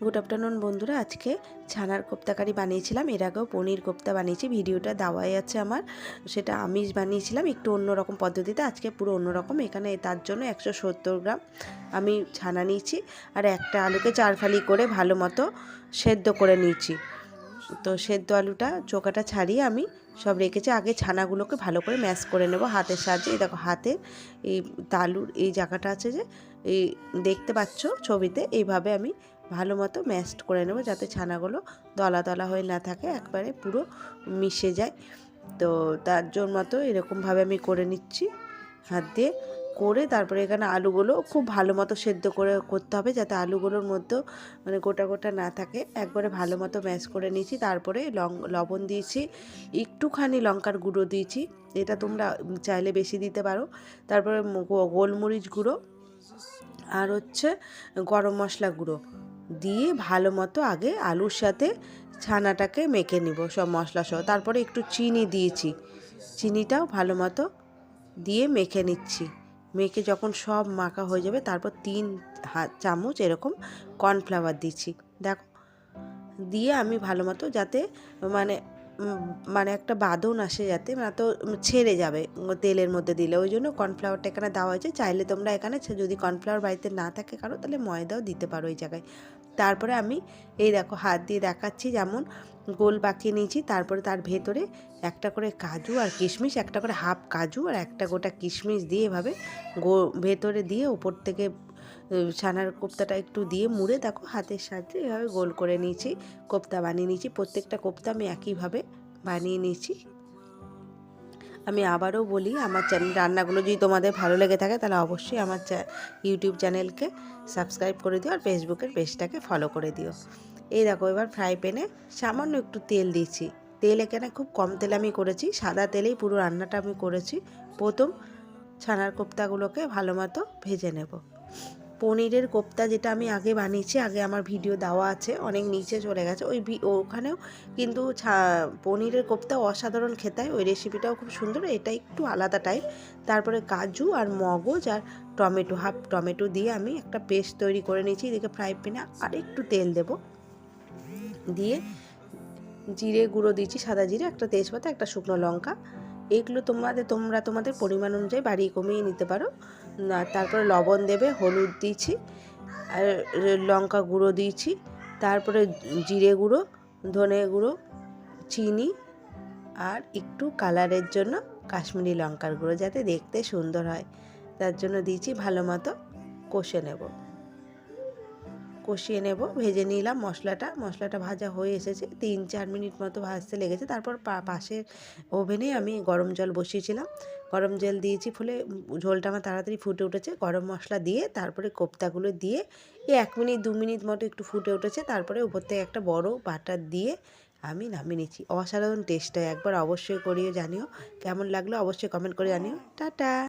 Good afternoon বন্ধুরা। আজকে ছানার কোপ্তাকারি বানিয়েছিলাম। এর আগেও পনির কোপ্তা বানিয়েছি। ভিডিওটা দেওয়াই আছে আমার। সেটা আমিষ বানিয়েছিলাম। একটু অন্যরকম পদ্ধতিতে। আজকে পুরো অন্যরকম। এখানে তার জন্য একশো সত্তর গ্রাম আমি ছানা নিয়েছি। আর একটা আলুকে চার ফালি করে ভালো মতো সেদ্ধ করে নিয়েছি। তো সেদ্ধ আলুটা চোকাটা ছাড়িয়ে আমি সব রেখেছি। আগে ছানাগুলোকে ভালো করে ম্যাশ করে নেব হাতের সাহায্যে। এই দেখো, হাতে এই তালুর এই জায়গাটা আছে যে, এই দেখতে পাচ্ছ ছবিতে? এইভাবে আমি ভালো মতো ম্যাশড করে নেব যাতে ছানাগুলো দলা দলা হয়ে না থাকে, একবারে পুরো মিশে যায়। তো তার জন্য মতো এরকমভাবে আমি করে নিচ্ছি হাত দিয়ে। করে তারপরে এখানে আলুগুলো খুব ভালো মতো সেদ্ধ করে করতে হবে যাতে আলুগুলোর মধ্যেও মানে গোটা গোটা না থাকে। একবারে ভালো মতো ম্যাশ করে নিয়েছি, তারপরে লং, লবণ দিয়েছি, একটুখানি লঙ্কার গুঁড়ো দিয়েছি, এটা তোমরা চাইলে বেশি দিতে পারো। তারপরে গোলমরিচ গুঁড়ো আর হচ্ছে গরম মশলা গুঁড়ো। দিয়ে ভালো মতো আগে আলুর সাথে ছানাটাকে মেখে নিব সব মশলা সহ তারপরে একটু চিনি দিয়েছি। চিনিটাও ভালো মতো দিয়ে মেখে নিচ্ছি। মেখে যখন সব মাখা হয়ে যাবে, তারপর তিন হাত চামচ এরকম কর্নফ্লাওয়ার দিচ্ছি। দেখো, দিয়ে আমি ভালো মতো যাতে মানে মানে একটা বাঁধন আসে যাতে না তো ছেড়ে যাবে তেলের মধ্যে দিলে। ওই জন্য কর্নফ্লাওয়ারটা এখানে দেওয়া হয়েছে। চাইলে তোমরা এখানে যদি কর্নফ্লাওয়ার বাড়িতে না থাকে কারও, তাহলে ময়দাও দিতে পারো ওই জায়গায়। তারপরে আমি, এই দেখো, হাত দিয়ে দেখাচ্ছি যেমন গোল বাঁকিয়ে নিয়েছি, তারপরে তার ভেতরে একটা করে কাজু আর কিশমিশ, একটা করে হাফ কাজু আর একটা গোটা কিশমিশ দিয়ে এভাবে গো, ভেতরে দিয়ে ওপর থেকে ছানার কোপ্তাটা একটু দিয়ে মুড়ে দেখো হাতের সাহায্যে এভাবে গোল করে নিয়েছি। কোপ্তা বানিয়ে নিয়েছি। প্রত্যেকটা কোপ্তা আমি একইভাবে বানিয়ে নিয়েছি। আমি আবারও বলি, আমার চ্যানেল রান্নাগুলো যদি তোমাদের ভালো লেগে থাকে তাহলে অবশ্যই আমার ইউটিউব চ্যানেলকে সাবস্ক্রাইব করে দিও আর ফেসবুকের পেজটাকে ফলো করে দিও। এই দেখো এবার ফ্রাই প্যানে সামান্য একটু তেল দিয়েছি। তেল এখানে খুব কম তেল আমি করেছি। সাদা তেলেই পুরো রান্নাটা আমি করেছি। প্রথম ছানার কোপ্তাগুলোকে ভালো মতো ভেজে নেব। পনিরের কোপ্তা যেটা আমি আগে বানিয়েছি, আগে আমার ভিডিও দেওয়া আছে, অনেক নিচে চলে গেছে। ওই ওখানেও কিন্তু পনিরের কোপ্তা অসাধারণ খেতায় ওই রেসিপিটাও খুব সুন্দর, এটা একটু আলাদা টাইপ তারপরে কাজু আর মগজ আর টমেটো হাফ টমেটো দিয়ে আমি একটা পেস্ট তৈরি করে নিয়েছি, এদিকে ফ্রাই প্যানে আর একটু তেল দেব। দিয়ে জিরে গুঁড়ো দিয়েছি, সাদা জিরে, একটা তেজপাতা, একটা শুকনো লঙ্কা। এইগুলো তোমাদের, তোমরা তোমাদের পরিমাণ অনুযায়ী বাড়িয়ে কমিয়ে নিতে পারো। তারপরে লবণ দেবে, হলুদ দিয়েছি, আর লঙ্কা গুঁড়ো দিয়েছি, তারপরে জিরে গুঁড়ো, ধনে গুঁড়ো, চিনি, আর একটু কালারের জন্য কাশ্মীরি লঙ্কার গুঁড়ো যাতে দেখতে সুন্দর হয়। তার জন্য দিয়েছি ভালো মতো কষে নেব। কষিয়ে নেব, ভেজে নিলাম মশলাটা। মশলাটা ভাজা হয়ে এসেছে। তিন, চার মিনিট মতো ভাজতে লেগেছে। তারপর পাশের ওভেনে আমি গরম জল বসিয়েছিলাম। গরম জল দিয়েছি ফলে, ঝোলটা আমার তাড়াতাড়ি ফুটে উঠেছে। গরম মশলা দিয়ে তারপরে কোপ্তাগুলো দিয়ে এই এক মিনিট, দু মিনিট মতো একটু ফুটে উঠেছে। তারপরে উপর থেকে একটা বড় বাটার দিয়ে আমি নামিয়ে নিচ্ছি। অসাধারণ টেস্ট হয়। একবার অবশ্যই করিও, জানিও। কেমন লাগল অবশ্যই কমেন্ট করে জানিও। টাটা!